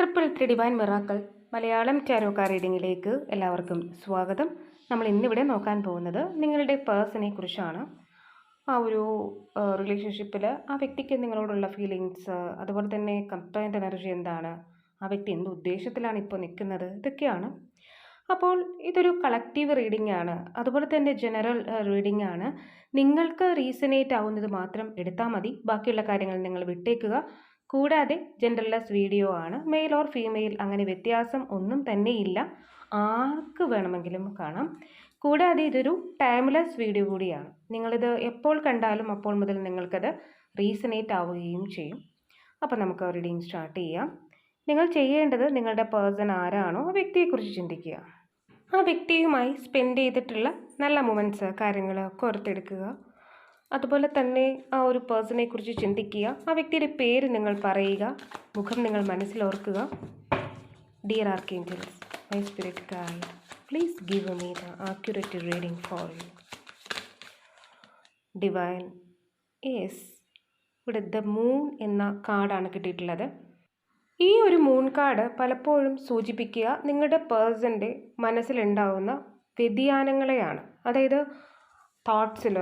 Triple three divine miracle Malayalam tarot card റീഡിങ്ങിലേക്ക് എല്ലാവർക്കും സ്വാഗതം. നമ്മൾ ഇന്നിവിടെ നോക്കാൻ പോകുന്നത് നിങ്ങളുടെ പേഴ്സണെ കുറിച്ചാണ്. ആ ഒരു റിലേഷൻഷിപ്പിൽ ആ വ്യക്തിക്ക് നിങ്ങളോടുള്ള ഫീലിങ്സ് അതുപോലെ തന്നെ കംപ്ലൈന്റ് എനർജി എന്താണ് ആ വ്യക്തി എന്ത് ഉദ്ദേശത്തിലാണ് ഇപ്പോൾ നിൽക്കുന്നത് ഇതൊക്കെയാണ്. അപ്പോൾ ഇതൊരു കളക്റ്റീവ് റീഡിംഗ് ആണ്. അതുപോലെ തന്നെ ജനറൽ റീഡിംഗ് ആണ്. നിങ്ങൾക്ക് റീസനേറ്റ് ആവുന്നത് മാത്രം എടുത്താൽ മതി. ബാക്കിയുള്ള കാര്യങ്ങൾ നിങ്ങൾ വിട്ടേക്കുക. കൂടാതെ ജെൻഡർലെസ് വീഡിയോ ആണ്. മെയിൽ ഓർ ഫീമെയിൽ അങ്ങനെ വ്യത്യാസം ഒന്നും തന്നെയില്ല. ആർക്ക് വേണമെങ്കിലും കാണാം. കൂടാതെ ഇതൊരു ടൈംലെസ് വീഡിയോ കൂടിയാണ്. നിങ്ങളിത് എപ്പോൾ കണ്ടാലും അപ്പോൾ മുതൽ നിങ്ങൾക്കത് റീസണേറ്റ് ആവുകയും ചെയ്യും. അപ്പോൾ നമുക്ക് റീഡിങ് സ്റ്റാർട്ട് ചെയ്യാം. നിങ്ങൾ ചെയ്യേണ്ടത് നിങ്ങളുടെ പേഴ്സൺ ആരാണോ ആ വ്യക്തിയെക്കുറിച്ച് ചിന്തിക്കുക. ആ വ്യക്തിയുമായി സ്പെൻഡ് ചെയ്തിട്ടുള്ള നല്ല മൊമെന്റ്സ് കാര്യങ്ങൾ ഓർത്തെടുക്കുക. അതുപോലെ തന്നെ ആ ഒരു പേഴ്സണെ കുറിച്ച് ചിന്തിക്കുക. ആ വ്യക്തിയുടെ പേര് നിങ്ങൾ പറയുക. മുഖം നിങ്ങൾ മനസ്സിലോർക്കുക dear archangels my spirit guide please give me the accurate reading for you divine yes ഇവിടെ ദ മൂൺ എന്ന കാർഡാണ് കിട്ടിയിട്ടുള്ളത്. ഈ ഒരു മൂൺ കാർഡ് പലപ്പോഴും സൂചിപ്പിക്കുക നിങ്ങളുടെ പേഴ്സന്റെ മനസ്സിലുണ്ടാവുന്ന വ്യതിയാനങ്ങളെയാണ്. അതായത് തോട്ട്സിൽ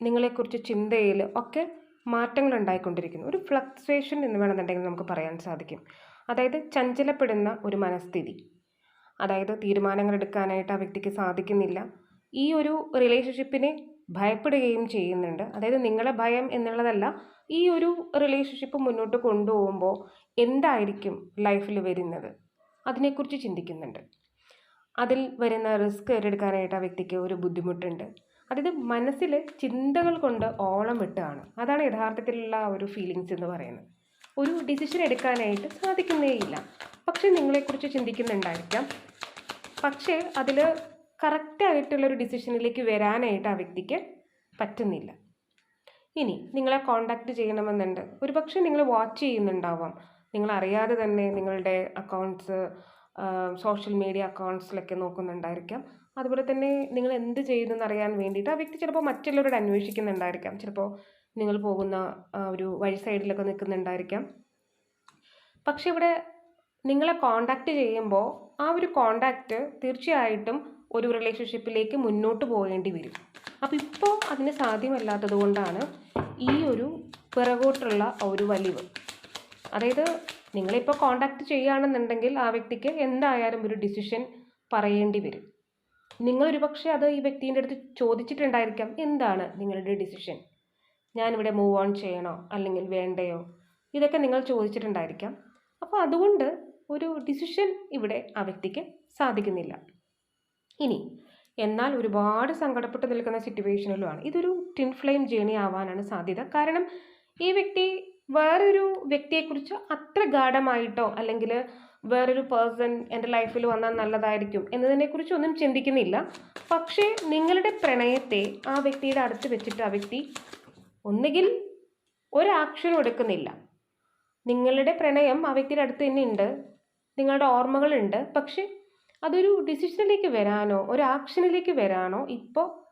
നിങ്ങളെക്കുറിച്ച് ചിന്തയിൽ ഒക്കെ മാറ്റങ്ങൾ ഉണ്ടായിക്കൊണ്ടിരിക്കുന്നു ഒരു ഫ്ലക്ച്വേഷൻ എന്ന് വേണമെന്നുണ്ടെങ്കിൽ നമുക്ക് പറയാൻ സാധിക്കും. അതായത് ചഞ്ചലപ്പെടുന്ന ഒരു മനസ്ഥിതി. അതായത് തീരുമാനങ്ങൾ എടുക്കാനായിട്ട് ആ വ്യക്തിക്ക് സാധിക്കുന്നില്ല. ഈ ഒരു റിലേഷൻഷിപ്പിനെ ഭയപ്പെടുകയും ചെയ്യുന്നുണ്ട്. അതായത് നിങ്ങളെ ഭയം എന്നുള്ളതല്ല ഈ ഒരു റിലേഷൻഷിപ്പ് മുന്നോട്ട് കൊണ്ടുപോകുമ്പോൾ എന്തായിരിക്കും ലൈഫിൽ വരുന്നത്? അതിനെക്കുറിച്ച് ചിന്തിക്കുന്നുണ്ട്. അതിൽ വരുന്ന റിസ്ക് ഏറ്റെടുക്കാനായിട്ട് ആ വ്യക്തിക്ക് ഒരു ബുദ്ധിമുട്ടുണ്ട്. അതായത് മനസ്സിൽ ചിന്തകൾ കൊണ്ട് ഓളം വിട്ടാണ് അതാണ് യഥാർത്ഥത്തിലുള്ള ഒരു ഫീലിങ്സ് എന്ന് പറയുന്നത്. ഒരു ഡിസിഷൻ എടുക്കാനായിട്ട് സാധിക്കുന്നേയില്ല പക്ഷേ നിങ്ങളെക്കുറിച്ച് ചിന്തിക്കുന്നുണ്ടായിരിക്കാം. പക്ഷേ അതിൽ കറക്റ്റായിട്ടുള്ളൊരു ഡിസിഷനിലേക്ക് വരാനായിട്ട് ആ വ്യക്തിക്ക് പറ്റുന്നില്ല. ഇനി നിങ്ങളെ കോണ്ടാക്ട് ചെയ്യണമെന്നുണ്ട്. ഒരു പക്ഷേ നിങ്ങൾ വാച്ച് ചെയ്യുന്നുണ്ടാവാം. നിങ്ങളറിയാതെ തന്നെ നിങ്ങളുടെ അക്കൗണ്ട്സ് സോഷ്യൽ മീഡിയ അക്കൗണ്ട്സിലൊക്കെ നോക്കുന്നുണ്ടായിരിക്കാം. അതുപോലെ തന്നെ നിങ്ങൾ എന്ത് ചെയ്യുന്നെന്ന് അറിയാൻ വേണ്ടിയിട്ട് ആ വ്യക്തി ചിലപ്പോൾ മറ്റുള്ളവരോട് അന്വേഷിക്കുന്നുണ്ടായിരിക്കാം. ചിലപ്പോൾ നിങ്ങൾ പോകുന്ന ഒരു വഴി സൈഡിലൊക്കെ നിൽക്കുന്നുണ്ടായിരിക്കാം. പക്ഷെ ഇവിടെ നിങ്ങളെ കോണ്ടാക്റ്റ് ചെയ്യുമ്പോൾ ആ ഒരു കോണ്ടാക്റ്റ് തീർച്ചയായിട്ടും ഒരു റിലേഷൻഷിപ്പിലേക്ക് മുന്നോട്ട് പോകേണ്ടി വരും. അപ്പോൾ ഇപ്പോൾ അതിന് സാധ്യമല്ലാത്തത് കൊണ്ടാണ് ഈ ഒരു പിറകോട്ടുള്ള ഒരു വലിവ്. അതായത് നിങ്ങളിപ്പോൾ കോണ്ടാക്ട് ചെയ്യുകയാണെന്നുണ്ടെങ്കിൽ ആ വ്യക്തിക്ക് എന്തായാലും ഒരു ഡിസിഷൻ പറയേണ്ടി വരും. നിങ്ങളൊരു ഒരുപക്ഷെ അത് ഈ വ്യക്തിന്റെ അടുത്ത് ചോദിച്ചിട്ടുണ്ടായിരിക്കാം എന്താണ് നിങ്ങളുടെ ഡിസിഷൻ ഞാനിവിടെ മൂവ് ഓൺ ചെയ്യണോ? അല്ലെങ്കിൽ വേണ്ടയോ? ഇതൊക്കെ നിങ്ങൾ ചോദിച്ചിട്ടുണ്ടായിരിക്കാം. അപ്പോൾ അതുകൊണ്ട് ഒരു ഡിസിഷൻ ഇവിടെ ആ വ്യക്തിക്ക് സാധിക്കുന്നില്ല. ഇനി എന്നാൽ ഒരുപാട് സങ്കടപ്പെട്ട് നിൽക്കുന്ന സിറ്റുവേഷനിലുമാണ് ഇതൊരു ടിൻ ഫ്ലെയിം ജേണി ആവാനാണ് സാധ്യത. കാരണം ഈ വ്യക്തി വേറൊരു വ്യക്തിയെക്കുറിച്ച് അത്ര ഗാഢമായിട്ടോ അല്ലെങ്കിൽ വേറൊരു പേഴ്സൺ എന്റെ ലൈഫിൽ വന്നാൽ നല്ലതായിരിക്കും എന്നതിനെക്കുറിച്ച് ഒന്നും ചിന്തിക്കുന്നില്ല. പക്ഷേ നിങ്ങളുടെ പ്രണയത്തെ ആ വ്യക്തിയുടെ അടുത്ത് വെച്ചിട്ട് ആ വ്യക്തി ഒന്നുകിൽ ഒരു ആക്ഷനും എടുക്കുന്നില്ല. നിങ്ങളുടെ പ്രണയം ആ വ്യക്തിയുടെ അടുത്ത് തന്നെ ഉണ്ട്. നിങ്ങളുടെ ഓർമ്മകളുണ്ട് പക്ഷെ അതൊരു ഡിസിഷനിലേക്ക് വരാനോ ഒരു ആക്ഷനിലേക്ക് വരാനോ ഇപ്പോൾ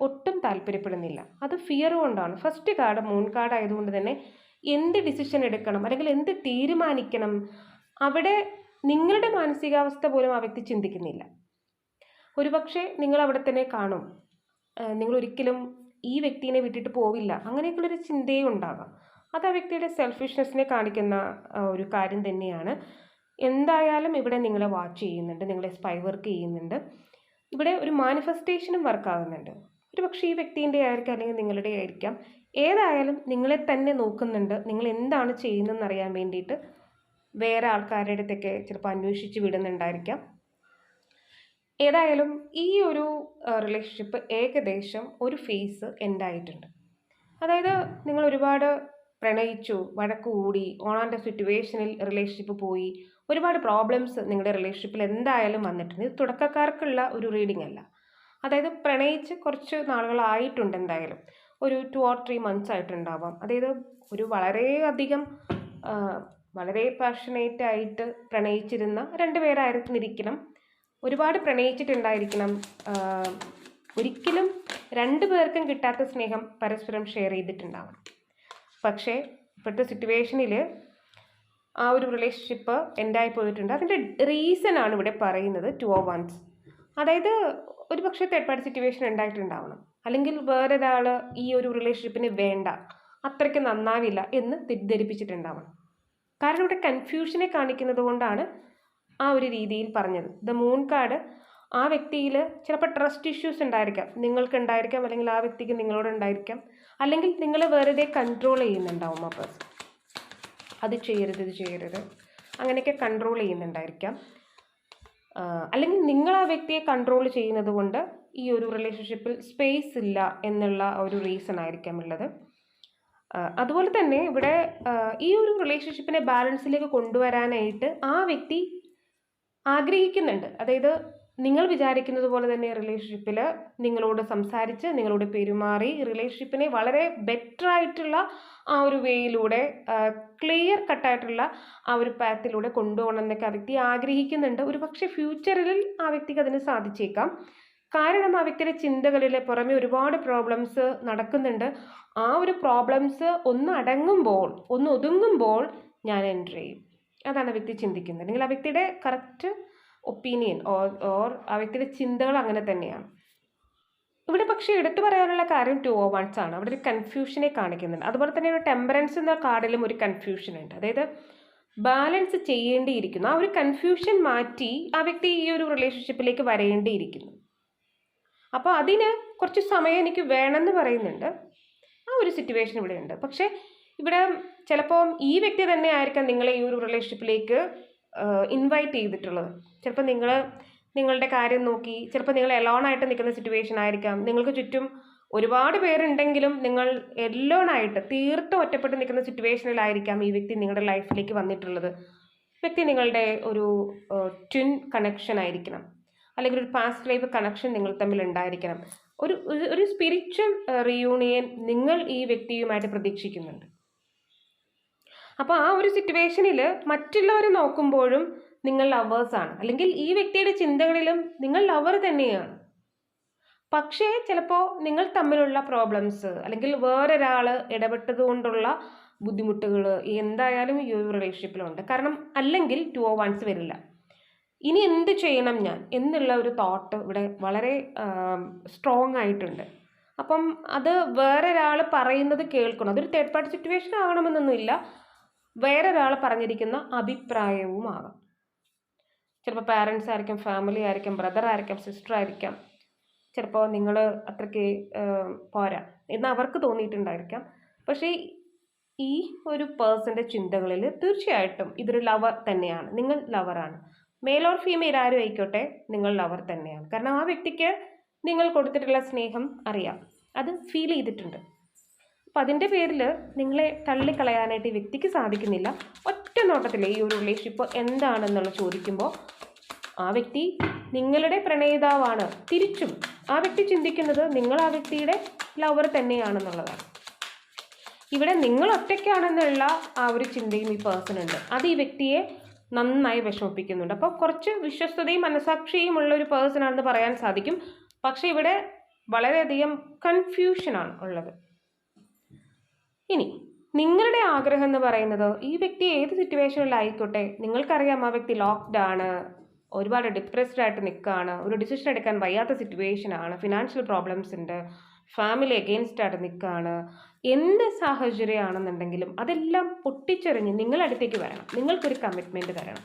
ഒട്ടും താല്പര്യപ്പെടുന്നില്ല. അത് ഫിയർ കൊണ്ടാണ്. ഫസ്റ്റ് കാർഡ് മൂൺ കാർഡ് ആയതുകൊണ്ട് തന്നെ എന്ത് ഡിസിഷൻ എടുക്കണം അല്ലെങ്കിൽ എന്ത് തീരുമാനിക്കണം അവിടെ നിങ്ങളുടെ മാനസികാവസ്ഥ പോലും ആ വ്യക്തി ചിന്തിക്കുന്നില്ല. ഒരുപക്ഷെ നിങ്ങൾ അവിടെ തന്നെ കാണും. നിങ്ങൾ ഒരിക്കലും ഈ വ്യക്തിനെ വിട്ടിട്ട് പോവില്ല. അങ്ങനെയൊക്കെയുള്ളൊരു ചിന്തയും ഉണ്ടാകാം. അത് ആ വ്യക്തിയുടെ സെൽഫിഷ്നെസ്സിനെ കാണിക്കുന്ന ഒരു കാര്യം തന്നെയാണ്. എന്തായാലും ഇവിടെ നിങ്ങളെ വാച്ച് ചെയ്യുന്നുണ്ട് നിങ്ങളെ സ്പൈ വർക്ക് ചെയ്യുന്നുണ്ട്. ഇവിടെ ഒരു മാനിഫെസ്റ്റേഷനും വർക്കാകുന്നുണ്ട് ഒരു പക്ഷേ ഈ വ്യക്തിന്റെ ആയിരിക്കാം അല്ലെങ്കിൽ നിങ്ങളുടെ ആയിരിക്കാം ഏതായാലും നിങ്ങളെ തന്നെ നോക്കുന്നുണ്ട്. നിങ്ങൾ എന്താണ് ചെയ്യുന്നതെന്ന് അറിയാൻ വേണ്ടിയിട്ട് വേറെ ആൾക്കാരുടെ അടുത്തൊക്കെ ചിലപ്പോൾ അന്വേഷിച്ച് വിടുന്നുണ്ടായിരിക്കാം. ഏതായാലും ഈ ഒരു റിലേഷൻഷിപ്പ് ഏകദേശം ഒരു ഫേസ് എൻഡായിട്ടുണ്ട് അതായത് നിങ്ങൾ ഒരുപാട് പ്രണയിച്ചു വഴക്ക് കൂടി ഓണാന്റെ സിറ്റുവേഷനിൽ റിലേഷൻഷിപ്പ് പോയി ഒരുപാട് പ്രോബ്ലംസ് നിങ്ങളുടെ റിലേഷൻഷിപ്പിൽ എന്തായാലും വന്നിട്ടുണ്ട്. ഇത് തുടക്കക്കാർക്കുള്ള ഒരു റീഡിംഗ് അല്ല. അതായത് പ്രണയിച്ച് കുറച്ച് നാളുകളായിട്ടുണ്ട് എന്തായാലും. ഒരു ടു ഓർ ത്രീ മന്ത്സ് ആയിട്ടുണ്ടാവാം. അതായത് ഒരു വളരെയധികം വളരെ പാഷനേറ്റ് ആയിട്ട് പ്രണയിച്ചിരുന്ന രണ്ടുപേരായിരുന്നിരിക്കണം ഒരുപാട് പ്രണയിച്ചിട്ടുണ്ടായിരിക്കണം. ഒരിക്കലും രണ്ടു പേർക്കും കിട്ടാത്ത സ്നേഹം പരസ്പരം ഷെയർ ചെയ്തിട്ടുണ്ടാവണം. പക്ഷേ ഇപ്പോഴത്തെ സിറ്റുവേഷനിൽ ആ ഒരു റിലേഷൻഷിപ്പ് എൻഡായി പോയിട്ടുണ്ട്. അതിന്റെ റീസൺ ആണ് ഇവിടെ പറയുന്നത് ടു ഓ വൺസ് അതായത് ഒരു പക്ഷേ തേർഡ് പാർട്ടി സിറ്റുവേഷൻ ഉണ്ടായിട്ടുണ്ടാവണം. അല്ലെങ്കിൽ വേറൊരാൾ ഈ ഒരു റിലേഷൻഷിപ്പിന് വേണ്ട. അത്രയ്ക്ക് നന്നാവില്ല എന്ന് തെറ്റിദ്ധരിപ്പിച്ചിട്ടുണ്ടാവണം. കാരണം ഇവിടെ കൺഫ്യൂഷനെ കാണിക്കുന്നത് കൊണ്ടാണ് ആ ഒരു രീതിയിൽ പറഞ്ഞത്. ദ മൂൺ കാർഡ് ആ വ്യക്തിയിൽ ചിലപ്പോൾ ട്രസ്റ്റ് ഇഷ്യൂസ് ഉണ്ടായിരിക്കാം. നിങ്ങൾക്ക് ഉണ്ടായിരിക്കാം അല്ലെങ്കിൽ ആ വ്യക്തിക്ക് നിങ്ങളോട് ഉണ്ടായിരിക്കാം. അല്ലെങ്കിൽ നിങ്ങൾ വെറുതെ കൺട്രോൾ ചെയ്യുന്നുണ്ടാവും ആ പേഴ്സൺ അത് ചെയ്യരുത് ഇത് ചെയ്യരുത്. അങ്ങനെയൊക്കെ കൺട്രോൾ ചെയ്യുന്നുണ്ടായിരിക്കാം. അല്ലെങ്കിൽ നിങ്ങൾ ആ വ്യക്തിയെ കൺട്രോൾ ചെയ്യുന്നത് കൊണ്ട് ഈ ഒരു റിലേഷൻഷിപ്പിൽ സ്പേസ് ഇല്ല എന്നുള്ള ഒരു റീസൺ ആയിരിക്കാം ഉള്ളത്. അതുപോലെ തന്നെ ഇവിടെ ഈ ഒരു റിലേഷൻഷിപ്പിനെ ബാലൻസിലേക്ക് കൊണ്ടുവരാനായിട്ട് ആ വ്യക്തി ആഗ്രഹിക്കുന്നുണ്ട്. അതായത് നിങ്ങൾ വിചാരിക്കുന്നത് പോലെ തന്നെ റിലേഷൻഷിപ്പിൽ നിങ്ങളോട് സംസാരിച്ച് നിങ്ങളോട് പെരുമാറി റിലേഷൻഷിപ്പിനെ വളരെ ബെറ്റർ ആയിട്ടുള്ള ആ ഒരു വേയിലൂടെ ക്ലിയർ കട്ടായിട്ടുള്ള ആ ഒരു പാത്തിലൂടെ കൊണ്ടുപോകണം എന്നൊക്കെ ആ വ്യക്തി ആഗ്രഹിക്കുന്നുണ്ട്. ഒരു പക്ഷേ ഫ്യൂച്ചറിൽ ആ വ്യക്തിക്ക് അതിന് സാധിച്ചേക്കാം. കാരണം ആ ചിന്തകളിൽ പുറമെ ഒരുപാട് പ്രോബ്ലംസ് നടക്കുന്നുണ്ട്. ആ ഒരു പ്രോബ്ലംസ് ഒന്ന് അടങ്ങുമ്പോൾ ഒന്ന് ഒതുങ്ങുമ്പോൾ ഞാൻ എന്റർ ചെയ്യും. അതാണ് വ്യക്തി ചിന്തിക്കുന്നത്. അല്ലെങ്കിൽ ആ വ്യക്തിയുടെ കറക്റ്റ് ഒപ്പീനിയൻ ഓർ ഓർ ആ വ്യക്തിയുടെ ചിന്തകൾ അങ്ങനെ തന്നെയാണ്. ഇവിടെ പക്ഷേ എടുത്തു പറയാനുള്ള കാര്യം ടു ഓ വൺസ് ആണ്. അവിടെ ഒരു കൺഫ്യൂഷനെ കാണിക്കുന്നുണ്ട്. അതുപോലെ തന്നെ ഒരു ടെമ്പറൻസ് എന്ന കാർഡിലും ഒരു കൺഫ്യൂഷൻ ഉണ്ട്. അതായത് ബാലൻസ് ചെയ്യേണ്ടിയിരിക്കുന്നു. ആ ഒരു കൺഫ്യൂഷൻ മാറ്റി ആ വ്യക്തി ഈ ഒരു റിലേഷൻഷിപ്പിലേക്ക് വരേണ്ടിയിരിക്കുന്നു. അപ്പോൾ അതിന് കുറച്ച് സമയം എനിക്ക് വേണമെന്ന് പറയുന്നുണ്ട്. ആ ഒരു സിറ്റുവേഷൻ ഇവിടെ ഉണ്ട് പക്ഷേ ഇവിടെ ചിലപ്പോൾ ഈ വ്യക്തി തന്നെ ആയിരിക്കാം നിങ്ങളെ ഈ ഒരു റിലേഷൻഷിപ്പിലേക്ക് ഇൻവൈറ്റ് ചെയ്തിട്ടുള്ളത്. ചിലപ്പോൾ നിങ്ങൾ നിങ്ങളുടെ കാര്യം നോക്കി ചിലപ്പോൾ നിങ്ങൾ എലോണായിട്ട് നിൽക്കുന്ന സിറ്റുവേഷൻ ആയിരിക്കാം. നിങ്ങൾക്ക് ചുറ്റും ഒരുപാട് പേരുണ്ടെങ്കിലും നിങ്ങൾ എല്ലോണായിട്ട് തീർത്തും ഒറ്റപ്പെട്ട് നിൽക്കുന്ന സിറ്റുവേഷനിലായിരിക്കാം ഈ വ്യക്തി നിങ്ങളുടെ ലൈഫിലേക്ക് വന്നിട്ടുള്ളത്. വ്യക്തി നിങ്ങളുടെ ഒരു ട്വിൻ കണക്ഷൻ ആയിരിക്കണം. അല്ലെങ്കിൽ ഒരു പാസ്റ്റ് ലൈഫ് കണക്ഷൻ നിങ്ങൾ തമ്മിൽ ഉണ്ടായിരിക്കണം. ഒരു ഒരു- സ്പിരിച്വൽ റിയൂണിയൻ നിങ്ങൾ ഈ വ്യക്തിയുമായിട്ട് പ്രതീക്ഷിക്കുന്നുണ്ട്. അപ്പോൾ ആ ഒരു സിറ്റുവേഷനിൽ മറ്റുള്ളവരെ നോക്കുമ്പോഴും നിങ്ങൾ ലവേഴ്സാണ് അല്ലെങ്കിൽ ഈ വ്യക്തിയുടെ ചിന്തകളിലും നിങ്ങൾ ലവർ തന്നെയാണ്. പക്ഷേ ചിലപ്പോൾ നിങ്ങൾ തമ്മിലുള്ള പ്രോബ്ലംസ് അല്ലെങ്കിൽ വേറൊരാൾ ഇടപെട്ടത് കൊണ്ടുള്ള ബുദ്ധിമുട്ടുകൾ എന്തായാലും ഈ ഒരു റിലേഷൻഷിപ്പിലുണ്ട് കാരണം അല്ലെങ്കിൽ ടു ഓ വൺസ് വരില്ല. ഇനി എന്ത് ചെയ്യണം ഞാൻ എന്നുള്ള ഒരു തോട്ട് ഇവിടെ വളരെ സ്ട്രോങ് ആയിട്ടുണ്ട്. അപ്പം അത് വേറൊരാൾ പറയുന്നത് കേൾക്കണം. അതൊരു തേർഡ് പാർട്ടി സിറ്റുവേഷൻ ആകണമെന്നൊന്നുമില്ല വേറൊരാൾ പറഞ്ഞിരിക്കുന്ന അഭിപ്രായവുമാകാം ചിലപ്പോൾ പാരൻസ് ആയിരിക്കും ഫാമിലി ആയിരിക്കും ബ്രദർ ആയിരിക്കാം സിസ്റ്റർ ആയിരിക്കാം. ചിലപ്പോൾ നിങ്ങൾ അത്രയ്ക്ക് പോരാ എന്ന് അവർക്ക് തോന്നിയിട്ടുണ്ടായിരിക്കാം. പക്ഷേ ഈ ഒരു പേഴ്സന്റെ ചിന്തകളിൽ തീർച്ചയായിട്ടും ഇതൊരു ലവർ തന്നെയാണ്. നിങ്ങൾ ലവറാണ് മെയിൽ ഓർ ഫീമെയിൽ ആരും ആയിക്കോട്ടെ നിങ്ങൾ ലവർ തന്നെയാണ്. കാരണം ആ വ്യക്തിക്ക് നിങ്ങൾ കൊടുത്തിട്ടുള്ള സ്നേഹം അറിയാം. അത് ഫീൽ ചെയ്തിട്ടുണ്ട്. അപ്പം അതിന്റെ പേരിൽ നിങ്ങളെ തള്ളിക്കളയാനായിട്ട് ഈ വ്യക്തിക്ക് സാധിക്കുന്നില്ല. ഒറ്റ നോട്ടത്തിൽ ഈ ഒരു റിലേഷൻഷിപ്പ് എന്താണെന്നുള്ള ചോദിക്കുമ്പോൾ ആ വ്യക്തി നിങ്ങളുടെ പ്രണയിതാവാണ് തിരിച്ചും ആ വ്യക്തി ചിന്തിക്കുന്നത് നിങ്ങൾ ആ വ്യക്തിയുടെ ലവർ തന്നെയാണെന്നുള്ളതാണ്. ഇവിടെ നിങ്ങൾ ഒറ്റയ്ക്കാണെന്നുള്ള ആ ഒരു ചിന്തയും ഈ പേഴ്സൺ ഉണ്ട്. അത് ഈ വ്യക്തിയെ നന്നായി വിഷമിപ്പിക്കുന്നുണ്ട്. അപ്പോൾ കുറച്ച് വിശ്വസ്തതയും മനസാക്ഷിയും ഉള്ള ഒരു പേഴ്സൺ ആണെന്ന് പറയാൻ സാധിക്കും. പക്ഷേ ഇവിടെ വളരെയധികം കൺഫ്യൂഷനാണ് ഉള്ളത്. ഇനി നിങ്ങളുടെ ആഗ്രഹം എന്ന് പറയുന്നത് ഈ വ്യക്തി ഏത് സിറ്റുവേഷനിലായിക്കോട്ടെ നിങ്ങൾക്കറിയാം ആ വ്യക്തി ലോക്ക്ഡ് ആണ് ഒരുപാട് ഡിപ്രസ്ഡ് ആയിട്ട് നിൽക്കുകയാണ് ഒരു ഡിസിഷൻ എടുക്കാൻ വയ്യാത്ത സിറ്റുവേഷൻ ആണ് ഫിനാൻഷ്യൽ പ്രോബ്ലംസ് ഉണ്ട് ഫാമിലി അഗെയിൻസ്റ്റ് ആയിട്ട് നിൽക്കുകയാണ് എന്ത് സാഹചര്യമാണെന്നുണ്ടെങ്കിലും അതെല്ലാം പൊട്ടിച്ചെറിഞ്ഞ് നിങ്ങളടുത്തേക്ക് വരണം. നിങ്ങൾക്കൊരു കമ്മിറ്റ്മെന്റ് തരണം.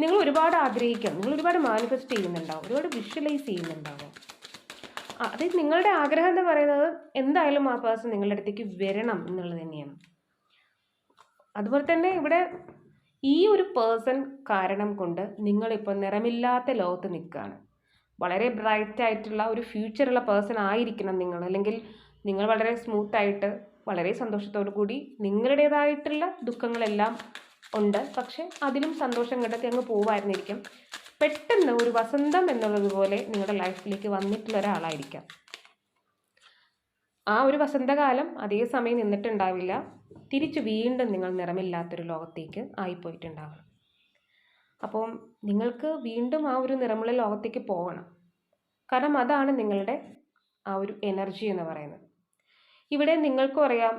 നിങ്ങൾ ഒരുപാട് ആഗ്രഹിക്കാം. നിങ്ങൾ ഒരുപാട് മാനിഫെസ്റ്റ് ചെയ്യുന്നുണ്ടാവും. ഒരുപാട് വിഷ്വലൈസ് ചെയ്യുന്നുണ്ടാവും. അത് നിങ്ങളുടെ ആഗ്രഹം എന്ന് പറയുന്നത് എന്തായാലും ആ പേഴ്സൺ നിങ്ങളുടെ അടുത്തേക്ക് വരണം എന്നുള്ളത് തന്നെയാണ്. അതുപോലെ തന്നെ ഇവിടെ ഈ ഒരു പേഴ്സൺ കാരണം കൊണ്ട് നിങ്ങളിപ്പോൾ നിറമില്ലാത്ത ലോകത്ത് നിൽക്കുകയാണ്. വളരെ ബ്രൈറ്റ് ആയിട്ടുള്ള ഒരു ഫ്യൂച്ചറുള്ള പേഴ്സൺ ആയിരിക്കണം നിങ്ങൾ. അല്ലെങ്കിൽ നിങ്ങൾ വളരെ സ്മൂത്തായിട്ട് വളരെ സന്തോഷത്തോടു കൂടി നിങ്ങളുടേതായിട്ടുള്ള ദുഃഖങ്ങളെല്ലാം ഉണ്ട്. പക്ഷെ അതിലും സന്തോഷം കണ്ടെത്തി അങ്ങ് പോവായിരുന്നിരിക്കും പെട്ടെന്ന് ഒരു വസന്തം എന്നുള്ളതുപോലെ നിങ്ങളുടെ ലൈഫിലേക്ക് വന്നിട്ടുള്ള ഒരാളായിരിക്കാം. ആ ഒരു വസന്തകാലം അതേ സമയം നിന്നിട്ടുണ്ടാവില്ല. തിരിച്ച് വീണ്ടും നിങ്ങൾ നിറമില്ലാത്തൊരു ലോകത്തേക്ക് ആയിപ്പോയിട്ടുണ്ടാവണം. അപ്പോൾ നിങ്ങൾക്ക് വീണ്ടും ആ ഒരു നിറമുള്ള ലോകത്തേക്ക് പോകണം. കാരണം അതാണ് നിങ്ങളുടെ ആ ഒരു എനർജി എന്ന് പറയുന്നത്. ഇവിടെ നിങ്ങൾക്കും അറിയാം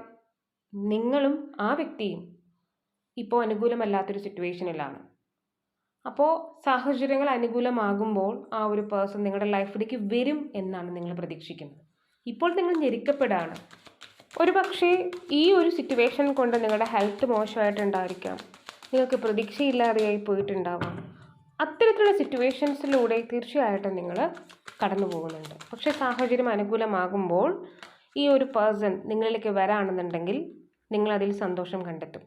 നിങ്ങളും ആ വ്യക്തിയും ഇപ്പോൾ അനുകൂലമല്ലാത്തൊരു സിറ്റുവേഷനിലാണ്. അപ്പോൾ സാഹചര്യങ്ങൾ അനുകൂലമാകുമ്പോൾ ആ ഒരു പേഴ്സൺ നിങ്ങളുടെ ലൈഫിലേക്ക് വരും എന്നാണ് നിങ്ങൾ പ്രതീക്ഷിക്കുന്നത്. ഇപ്പോൾ നിങ്ങൾ ഞെരുക്കപ്പെടാണ് ഒരു പക്ഷേ ഈ ഒരു സിറ്റുവേഷൻ കൊണ്ട് നിങ്ങളുടെ ഹെൽത്ത് മോശമായിട്ടുണ്ടായിരിക്കാം. നിങ്ങൾക്ക് പ്രതീക്ഷയില്ലാതെയായി പോയിട്ടുണ്ടാവാം. അത്തരത്തിലുള്ള സിറ്റുവേഷൻസിലൂടെ തീർച്ചയായിട്ടും നിങ്ങൾ കടന്നു പോകുന്നുണ്ട് പക്ഷേ സാഹചര്യം അനുകൂലമാകുമ്പോൾ ഈ ഒരു പേഴ്സൺ നിങ്ങളിലേക്ക് വരാണെന്നുണ്ടെങ്കിൽ നിങ്ങൾ അതിൽ സന്തോഷം കണ്ടെത്തും.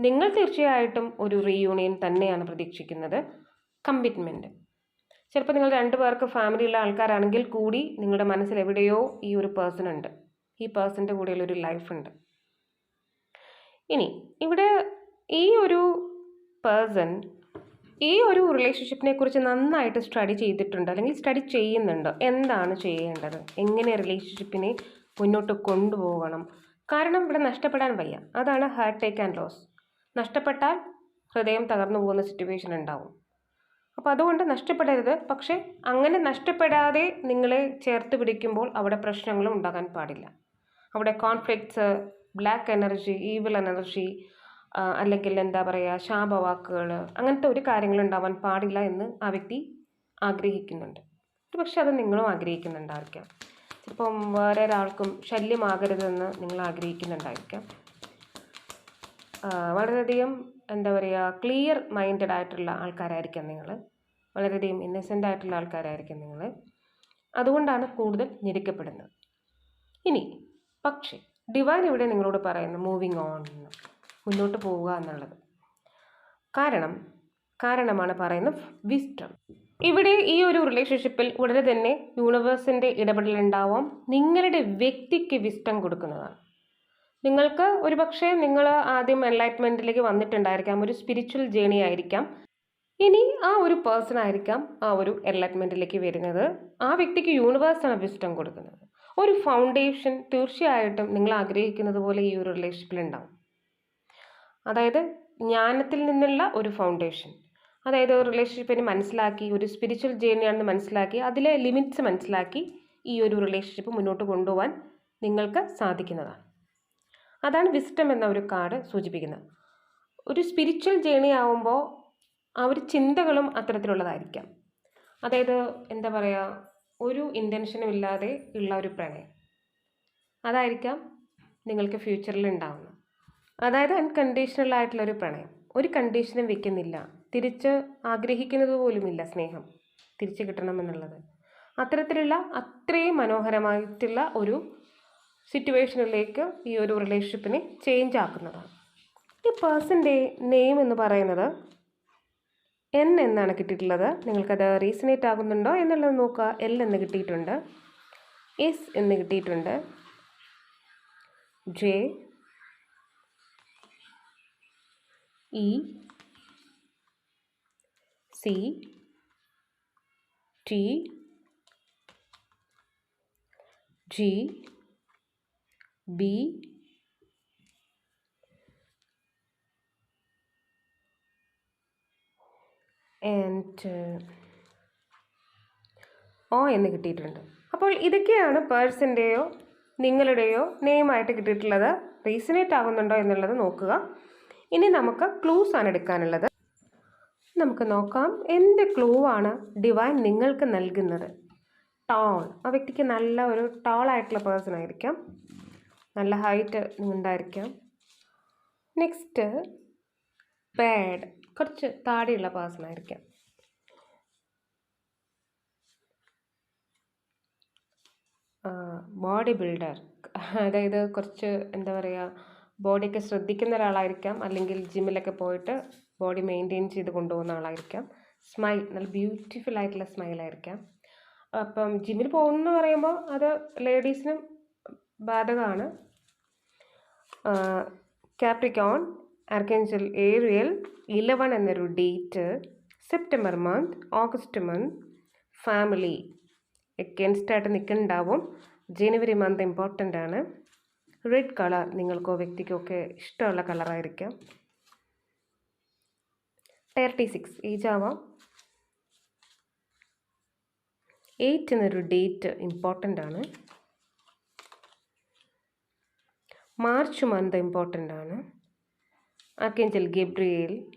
നിങ്ങൾ തീർച്ചയായിട്ടും ഒരു റീയൂണിയൻ തന്നെയാണ് പ്രതീക്ഷിക്കുന്നത്. കമ്മിറ്റ്മെന്റ് ചിലപ്പോൾ നിങ്ങൾ രണ്ടു പേർക്ക് ഫാമിലിയുള്ള ആൾക്കാരാണെങ്കിൽ കൂടി നിങ്ങളുടെ മനസ്സിൽ എവിടെയോ ഈ ഒരു പേഴ്സൺ ഉണ്ട്. ഈ പേഴ്സന്റെ കൂടെയുള്ള ഒരു ലൈഫ് ഉണ്ട്. ഇനി ഇവിടെ ഈ ഒരു പേഴ്സൺ ഈ ഒരു റിലേഷൻഷിപ്പിനെ കുറിച്ച് നന്നായിട്ട് സ്റ്റഡി ചെയ്തിട്ടുണ്ട് അല്ലെങ്കിൽ സ്റ്റഡി ചെയ്യുന്നുണ്ട്. എന്താണ് ചെയ്യേണ്ടത്? എങ്ങനെ റിലേഷൻഷിപ്പിനെ മുന്നോട്ട് കൊണ്ടുപോകണം. കാരണം ഇവിടെ നഷ്ടപ്പെടാൻ വയ്യ. അതാണ് ഹാർട്ട് ടേക്ക് ആൻഡ് ലോസ് നഷ്ടപ്പെട്ടാൽ ഹൃദയം തകർന്നു പോകുന്ന സിറ്റുവേഷൻ ഉണ്ടാവും. അപ്പോൾ അതുകൊണ്ട് നഷ്ടപ്പെടരുത്. പക്ഷേ അങ്ങനെ നഷ്ടപ്പെടാതെ നിങ്ങളെ ചേർത്ത് പിടിക്കുമ്പോൾ അവിടെ പ്രശ്നങ്ങളും ഉണ്ടാകാൻ പാടില്ല. അവിടെ conflicts black energy evil energy അല്ലെങ്കിൽ എന്താ പറയുക ശാപവാക്കുകൾ അങ്ങനത്തെ ഒരു കാര്യങ്ങളും ഉണ്ടാവാൻ പാടില്ല എന്ന് ആ വ്യക്തി ആഗ്രഹിക്കുന്നുണ്ട്. പക്ഷെ അത് നിങ്ങളും ആഗ്രഹിക്കുന്നുണ്ടായിരിക്കാം. ചിലപ്പം വേറെ ഒരാൾക്കും ശല്യമാകരുതെന്ന് നിങ്ങൾ ആഗ്രഹിക്കുന്നുണ്ടായിരിക്കാം. വളരെയധികം എന്താ പറയുക ക്ലിയർ മൈൻഡഡ് ആയിട്ടുള്ള ആൾക്കാരായിരിക്കാം നിങ്ങൾ വളരെയധികം ഇന്നസെന്റ് ആയിട്ടുള്ള ആൾക്കാരായിരിക്കും നിങ്ങൾ അതുകൊണ്ടാണ് കൂടുതൽ ഞെരുക്കപ്പെടുന്നത്. ഇനി പക്ഷേ ഡിവൈൻ ഇവിടെ നിങ്ങളോട് പറയുന്നു മൂവിങ് ഓൺ മുന്നോട്ട് പോവുക എന്നുള്ളത്. കാരണം കാരണമാണ് പറയുന്നത് വിസ്റ്റം ഇവിടെ ഈ ഒരു റിലേഷൻഷിപ്പിൽ ഉടനെ തന്നെ യൂണിവേഴ്സിന്റെ ഇടപെടലുണ്ടാവാം നിങ്ങളുടെ വ്യക്തിക്ക് വിസ്റ്റം കൊടുക്കുന്നതാണ്. നിങ്ങൾക്ക് ഒരുപക്ഷെ നിങ്ങൾ ആദ്യം എൻലൈറ്റ്മെന്റിലേക്ക് വന്നിട്ടുണ്ടായിരിക്കാം. ഒരു സ്പിരിച്വൽ ജേണി ആയിരിക്കാം. ഇനി ആ ഒരു പേഴ്സൺ ആയിരിക്കാം ആ ഒരു എൻലൈറ്റ്മെന്റിലേക്ക് വരുന്നത്. ആ വ്യക്തിക്ക് യൂണിവേഴ്സാണ് വിസ്റ്റം കൊടുക്കുന്നത്. ഒരു ഫൗണ്ടേഷൻ തീർച്ചയായിട്ടും നിങ്ങൾ ആഗ്രഹിക്കുന്നത് പോലെ ഈ ഒരു റിലേഷൻഷിപ്പിൽ ഉണ്ടാവും. അതായത് ജ്ഞാനത്തിൽ നിന്നുള്ള ഒരു ഫൗണ്ടേഷൻ അതായത് റിലേഷൻഷിപ്പിനെ മനസ്സിലാക്കി ഒരു സ്പിരിച്വൽ ജേണിയാണെന്ന് മനസ്സിലാക്കി അതിലെ ലിമിറ്റ്സ് മനസ്സിലാക്കി ഈ ഒരു റിലേഷൻഷിപ്പ് മുന്നോട്ട് കൊണ്ടുപോകാൻ നിങ്ങൾക്ക് സാധിക്കുന്നതാണ്. അതാണ് വിസ്റ്റം എന്ന ഒരു കാർഡ് സൂചിപ്പിക്കുന്നത്. ഒരു സ്പിരിച്വൽ ജേണി ആവുമ്പോൾ ആ ഒരു ചിന്തകളും അത്തരത്തിലുള്ളതായിരിക്കാം. അതായത് എന്താ പറയുക ഒരു ഇന്റൻഷനും ഇല്ലാതെ ഉള്ള ഒരു പ്രണയം. അതായിരിക്കാം നിങ്ങൾക്ക് ഫ്യൂച്ചറിൽ ഉണ്ടാവുന്നത്. അതായത് അൺകണ്ടീഷണൽ ആയിട്ടുള്ള ഒരു പ്രണയം. ഒരു കണ്ടീഷനും വെക്കുന്നില്ല. തിരിച്ച് ആഗ്രഹിക്കുന്നത് പോലുമില്ല സ്നേഹം. തിരിച്ച് കിട്ടണമെന്നുള്ളത്. അത്തരത്തിലുള്ള അത്രയും മനോഹരമായിട്ടുള്ള ഒരു സിറ്റുവേഷനിലേക്ക് ഈ ഒരു റിലേഷൻഷിപ്പിനെ ചേഞ്ച് ആക്കുന്നതാണ്. ഈ പേഴ്സന്റെ നെയിം എന്ന് പറയുന്നത് എൻ എന്നാണ് കിട്ടിയിട്ടുള്ളത്. നിങ്ങൾക്കത് റീസണേറ്റ് ആകുന്നുണ്ടോ എന്നുള്ളത് നോക്കുക. എൽ എന്ന് കിട്ടിയിട്ടുണ്ട്. എസ് എന്ന് കിട്ടിയിട്ടുണ്ട്. J E C T G B and O എന്ന് കിട്ടിയിട്ടുണ്ട്. അപ്പോൾ ഇതൊക്കെയാണ് പേഴ്സിന്റെയോ നിങ്ങളുടെയോ നെയിമായിട്ട് കിട്ടിയിട്ടുള്ളത് റീസണേറ്റ് ആകുന്നുണ്ടോ എന്നുള്ളത് നോക്കുക. ഇനി നമുക്ക് ക്ലൂസ് ആണ് എടുക്കാനുള്ളത്. നമുക്ക് നോക്കാം. എന്ത് ക്ലൂ ആണ് ഡിവൈൻ നിങ്ങൾക്ക് നൽകുന്നത്. ടോൾ ആ വ്യക്തിക്ക് നല്ല ഒരു ടോൾ ആയിട്ടുള്ള പേഴ്സൺ ആയിരിക്കാം. നല്ല ഹൈറ്റ് ഉണ്ടായിരിക്കാം. നെക്സ്റ്റ് പാഡ് കുറച്ച് താടിയുള്ള പേഴ്സൺ ആയിരിക്കാം. ബോഡി ബിൽഡർ അതായത് കുറച്ച് എന്താ പറയുക ബോഡിയൊക്കെ ശ്രദ്ധിക്കുന്ന ഒരാളായിരിക്കാം. അല്ലെങ്കിൽ ജിമ്മിലൊക്കെ പോയിട്ട് ബോഡി മെയിന്റെയിൻ ചെയ്ത് കൊണ്ടുപോകുന്ന ആളായിരിക്കാം. സ്മൈൽ നല്ല ബ്യൂട്ടിഫുൾ ആയിട്ടുള്ള സ്മൈലായിരിക്കാം അപ്പം ജിമ്മിൽ പോകുന്നു പറയുമ്പോൾ അത് ലേഡീസിനും ബാധകമാണ്. കാപ്രിക്കോൺ ആർക്കേഞ്ചൽ ഏരിയൽ ഇലവൺ എന്നൊരു date September month August month family against ആയിട്ട് നിൽക്കുന്നുണ്ടാവും. ജനുവരി മന്ത് ഇമ്പോർട്ടന്റ് ആണ്. റെഡ് കളർ നിങ്ങൾക്കോ വ്യക്തിക്കോ ഒക്കെ ഇഷ്ടമുള്ള കളറായിരിക്കാം തേർട്ടി സിക്സ് ഏജ് ആവാം എയ്റ്റ് എന്നൊരു ഡേറ്റ് ഇമ്പോർട്ടന്റ് ആണ്. മാർച്ച് മന്ത് ഇമ്പോർട്ടന്റ് ആണ്. ആർക്കേഞ്ചൽ ഗബ്രിയേൽ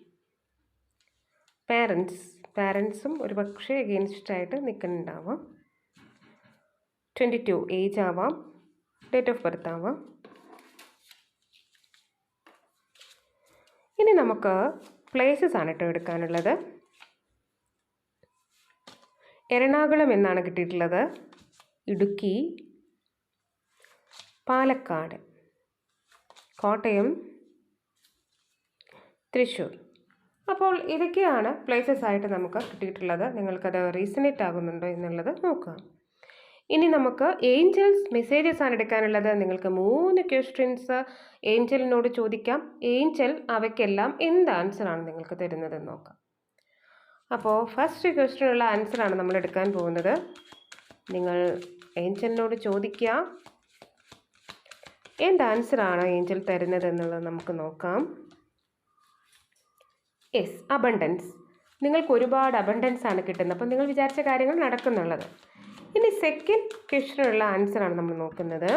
പാരൻസ് പാരൻസും ഒരു പക്ഷേ അഗെയിൻസ്റ്റായിട്ട് നിൽക്കുന്നുണ്ടാവാം. ട്വന്റി ടു ഏജ് ആവാം ഡേറ്റ് ഓഫ് ബർത്ത് ആവാം. ഇനി നമുക്ക് പ്ലേസസ് ആണ് കേട്ടോ എടുക്കാനുള്ളത്. എറണാകുളം എന്നാണ് കിട്ടിയിട്ടുള്ളത്. ഇടുക്കി പാലക്കാട് കോട്ടയം തൃശ്ശൂർ. അപ്പോൾ ഇതൊക്കെയാണ് പ്ലേസസ് ആയിട്ട് നമുക്ക് കിട്ടിയിട്ടുള്ളത്. നിങ്ങൾക്കത് റീസണേറ്റ് ആകുന്നുണ്ടോ എന്നുള്ളത് നോക്കാം. ഇനി നമുക്ക് ഏഞ്ചൽസ് മെസ്സേജസ് ആണ് എടുക്കാനുള്ളത്. നിങ്ങൾക്ക് മൂന്ന് ക്വസ്റ്റ്യൻസ് ഏഞ്ചലിനോട് ചോദിക്കാം. ഏഞ്ചൽ അവയ്ക്കെല്ലാം എന്ത് ആൻസറാണ് നിങ്ങൾക്ക് തരുന്നതെന്ന് നോക്കാം. അപ്പോൾ ഫസ്റ്റ് ക്വസ്റ്റ്യനുള്ള ആൻസറാണ് നമ്മൾ എടുക്കാൻ പോകുന്നത്. നിങ്ങൾ ഏഞ്ചലിനോട് ചോദിക്കുക. എന്ത് ആൻസറാണ് ഏഞ്ചൽ തരുന്നത് എന്നുള്ളത് നമുക്ക് നോക്കാം. യെസ് അബണ്ടൻസ് നിങ്ങൾക്ക് ഒരുപാട് അബണ്ടൻസ് ആണ് കിട്ടുന്നത്. അപ്പം നിങ്ങൾ വിചാരിച്ച കാര്യങ്ങൾ നടക്കുന്നുള്ളത്. ഇനി സെക്കൻഡ് ക്വസ്റ്റിനുള്ള ആൻസറാണ് നമ്മൾ നോക്കുന്നത്.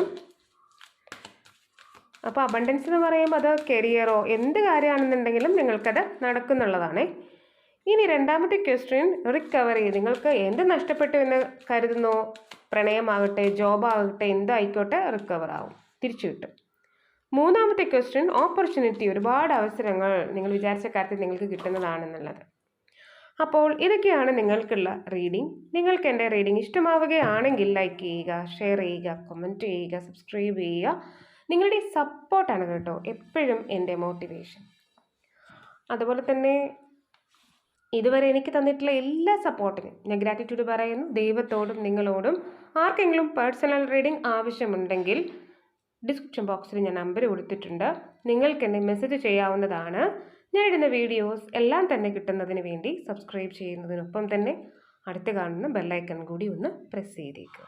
അപ്പോൾ അബണ്ടൻസ് എന്ന് പറയുമ്പോൾ അത് കരിയറോ എന്ത് കാര്യമാണെന്നുണ്ടെങ്കിലും നിങ്ങൾക്കത് നടക്കുന്നുള്ളതാണ്. ഇനി രണ്ടാമത്തെ ക്വസ്റ്റ്യൻ റിക്കവറി നിങ്ങൾക്ക് എന്ത് നഷ്ടപ്പെട്ടു എന്ന് കരുതുന്നോ? പ്രണയമാകട്ടെ ജോബാകട്ടെ എന്തായിക്കോട്ടെ റിക്കവർ ആവും. തിരിച്ചു കിട്ടും. മൂന്നാമത്തെ ക്വസ്റ്റ്യൻ ഓപ്പർച്യൂണിറ്റി ഒരുപാട് അവസരങ്ങൾ നിങ്ങൾ വിചാരിച്ച കാര്യത്തിൽ നിങ്ങൾക്ക് കിട്ടുന്നതാണെന്നുള്ളത്. അപ്പോൾ ഇതൊക്കെയാണ് നിങ്ങൾക്കുള്ള റീഡിംഗ് നിങ്ങൾക്ക് എന്റെ റീഡിംഗ് ഇഷ്ടമാവുകയാണെങ്കിൽ ലൈക്ക് ചെയ്യുക ഷെയർ ചെയ്യുക കമന്റ് ചെയ്യുക സബ്സ്ക്രൈബ് ചെയ്യുക. നിങ്ങളുടെ സപ്പോർട്ടാണ് കേട്ടോ എപ്പോഴും എന്റെ മോട്ടിവേഷൻ അതുപോലെ തന്നെ ഇതുവരെ എനിക്ക് തന്നിട്ടുള്ള എല്ലാ സപ്പോർട്ടിനും ഞാൻ ഗ്രാറ്റിറ്റ്യൂഡ് പറയുന്നു. ദൈവത്തോടും നിങ്ങളോടും. ആർക്കെങ്കിലും പേഴ്സണൽ റീഡിംഗ് ആവശ്യമുണ്ടെങ്കിൽ ഡിസ്ക്രിപ്ഷൻ ബോക്സിൽ ഞാൻ നമ്പർ കൊടുത്തിട്ടുണ്ട്. നിങ്ങൾക്ക് എന്നെ മെസ്സേജ് ചെയ്യാവുന്നതാണ്. ഞാൻ ഇടുന്ന വീഡിയോസ് എല്ലാം തന്നെ കിട്ടുന്നതിന് വേണ്ടി സബ്സ്ക്രൈബ് ചെയ്യുന്നതിനൊപ്പം തന്നെ അടുത്ത് കാണുന്ന ബെല്ലൈക്കൺ കൂടി ഒന്ന് പ്രസ് ചെയ്തേക്കുക